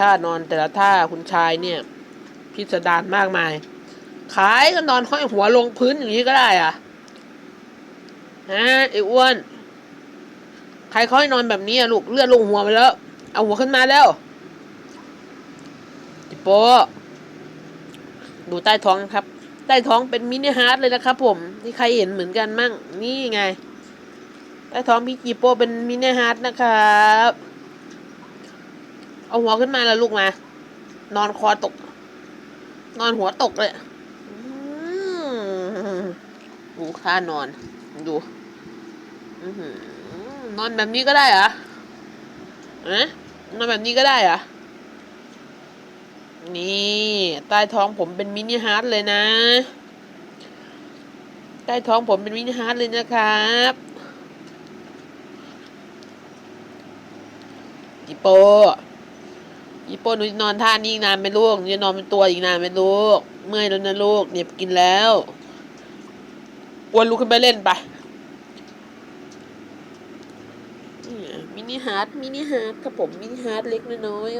ท่านอนแต่ละท่าคุณชายเนี่ย พิสดารมากมาย ขายก็นอนห้อยหัวลงพื้นอย่างนี้ก็ได้อะฮะไอ้อ้วนใครเขาให้นอนแบบนี้อะลูกเลือดลงหัวไปแล้ว เอาหัวขึ้นมาแล้วจิโปดูใต้ท้องครับ ใต้ท้องเป็นมินิฮาร์ดเลยนะครับ ผมที่ใครเห็นเหมือนกันมั่งนี่ไง ใต้ท้องพี่จิโปเป็นมินิฮาร์ดนะครับ เอาหัวขึ้นมาแล้วลูกมา นอนคอตก นอนหัวตกเลยอืมดูค่านอน ดูนอนแบบนี้ก็ได้เหรออะนอนแบบนี้ก็ได้เหรอ นี่ใต้ท้องผมเป็นมินิฮาร์ดเลยนะ ใต้ท้องผมเป็นมินิฮาร์ดเลยนะครับจิโป อีโปหนูจะนอนท่านี้อีกนานไหมลูกหนูจะนอนเป็นตัวอีกนานไหมลูก เมื่อยแล้วนะลูกเนี่ยกินแล้วอ้วนลุกขึ้นไปเล่นไปนี่มินิฮาร์ดมินิฮาร์ดครับผมมินิฮาร์ดเล็กน้อย